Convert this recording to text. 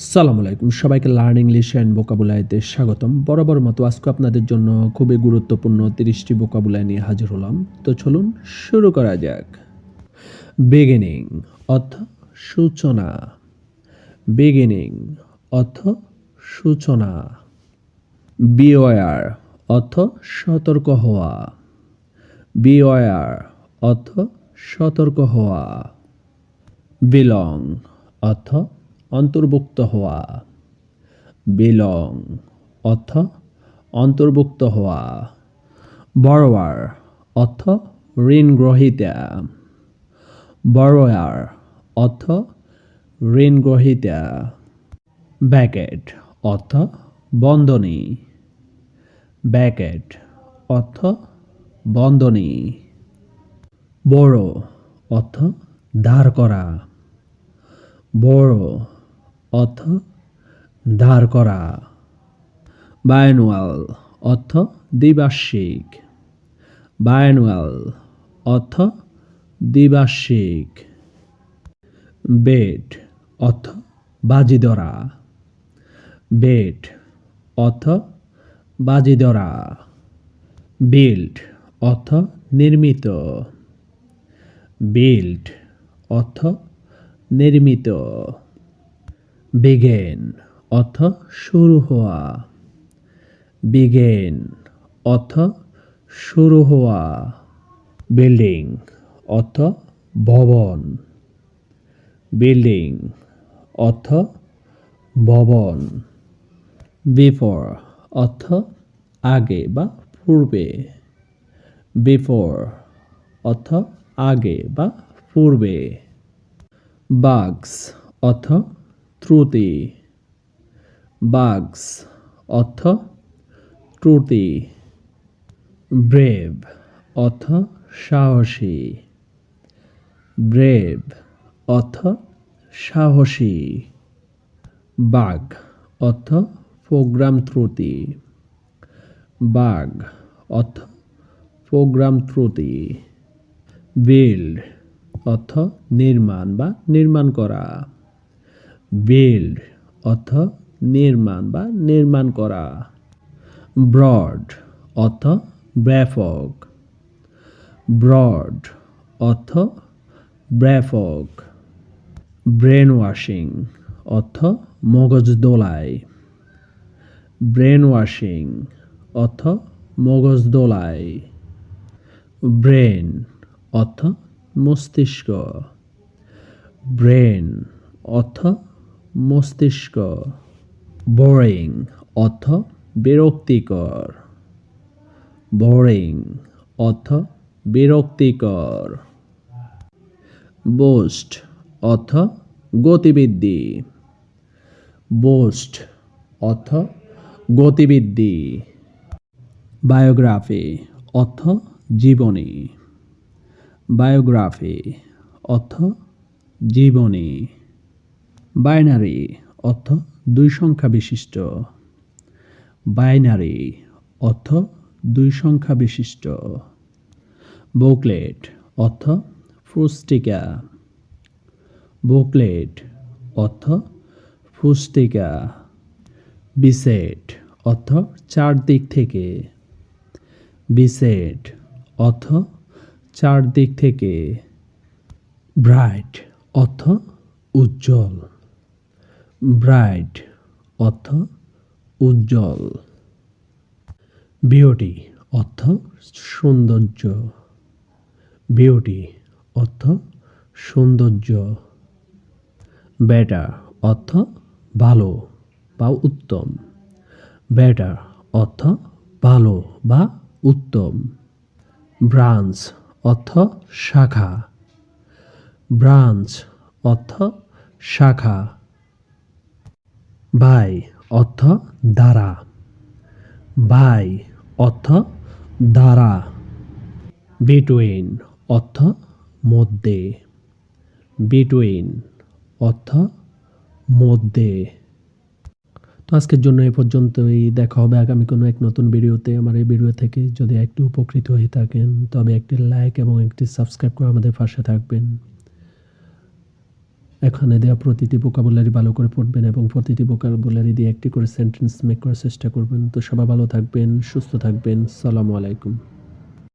সালাম আলাইকুম। সবাইকে লার্ন ইংলিশ অ্যান্ড বোকাবুলাইতে স্বাগতম। বরাবর মতো আজকে আপনাদের জন্য খুবই গুরুত্বপূর্ণ তিরিশটি বোকাবুলাই নিয়ে হাজির হলাম। তো চলুন শুরু করা যাক। বিগিনিং অর্থ সূচনা। বিগিনিং অর্থ সূচনা। বিওয়ার অর্থ সতর্ক হওয়া। বিওয়ার অর্থ সতর্ক হওয়া। বিলং অর্থ অন্তর্ভুক্ত হওয়া। বিলং অর্থ অন্তর্ভুক্ত হওয়া। বড়োয়ার অর্থ ঋণ গ্রহীতা। বড়োয়ার অর্থ ঋণ গ্রহীতা। ব্যাকেট অর্থ বন্ধনী। ব্যাকেট অর্থ বন্ধনী। বড় অর্থ দাঁড় করা। বড় অর্থ দাঁড় করা। বায়ানুয়াল অর্থ দ্বিবার্ষিক। বায়ানুয়াল অর্থ দ্বিবার্ষিক। বেড অর্থ বাজি ধরা বেড অর্থ বাজি ধরা বিল্ড অর্থ নির্মিত। বিল্ড অর্থ নির্মিত। বিগেন অর্থ শুরু হওয়া। বিগেন অর্থ শুরু হওয়া। বিল্ডিং অর্থ ভবন। বিল্ডিং অর্থ ভবন। বিফোর অর্থ আগে বা পূর্বে। বিফোর অর্থ আগে বা পূর্বে। বাগস অর্থ ত্রুটি। বাগস অর্থ ত্রুটি। ব্রেভ অর্থ সাহসী। ব্রেভ অর্থ সাহসী। বাঘ অর্থ প্রোগ্রাম ত্রুটি। বাঘ অর্থ প্রোগ্রাম ত্রুটি। বিল্ড অর্থ নির্মাণ বা নির্মাণ করা। বিল্ড অর্থ নির্মাণ বা নির্মাণ করা। ব্রড অর্থ ব্যাপক। ব্রড অর্থ ব্যাপক। ব্রেন ওয়াশিং অর্থ মগজ দোলাই ব্রেন ওয়াশিং অর্থ মগজ দোলাই ব্রেন অর্থ মস্তিষ্ক। ব্রেন অর্থ মস্তিষ্ক বোরিং অর্থ বিরক্তিকর। বোরিং অর্থ বিরক্তিকর। বোস্ট অর্থ গতিবৃদ্ধি বোস্ট অর্থ গতিবৃদ্ধি বায়োগ্রাফি অর্থ জীবনী। বায়োগ্রাফি অর্থ জীবনী। বাইনারি অর্থ দুই সংখ্যা বিশিষ্ট। বাইনারি অর্থ দুই সংখ্যা বিশিষ্ট। বুকলেট অর্থ পুস্তিকা। বুকলেট অর্থ পুস্তিকা। বিসেট অর্থ চারদিক থেকে। বিসেট অর্থ চারদিক থেকে। ব্রাইট অর্থ উজ্জ্বল। ব্রাইট অর্থ উজ্জ্বল। বিউটি অর্থ সৌন্দর্য। বিউটি অর্থ সৌন্দর্য। বেটার অর্থ ভালো বা উত্তম। বেটার অর্থ ভালো বা উত্তম। ব্রাঞ্চ অর্থ শাখা। ব্রাঞ্চ অর্থ শাখা। বাই অর্থ দ্বারা। বাই অর্থ দ্বারা। বিটুইন অর্থ মধ্যে। বিটুইন অর্থ মধ্যে। তো আজকের জন্য এ পর্যন্তই। দেখা হবে আগামী কোনো এক নতুন ভিডিওতে। আমার এই ভিডিও থেকে যদি একটু উপকৃত হয়ে থাকেন, তবে একটি লাইক এবং একটি সাবস্ক্রাইব করে আমাদের পাশে থাকবেন। এখানে দেওয়া প্রতিটি ভোকাবুলারি ভালো করে পড়বেন এবং প্রতিটি ভোকাবুলারি দিয়ে একটি করে সেন্টেন্স মেক করার চেষ্টা করবেন। তো সবাই ভালো থাকবেন, সুস্থ থাকবেন। সালামু আলাইকুম।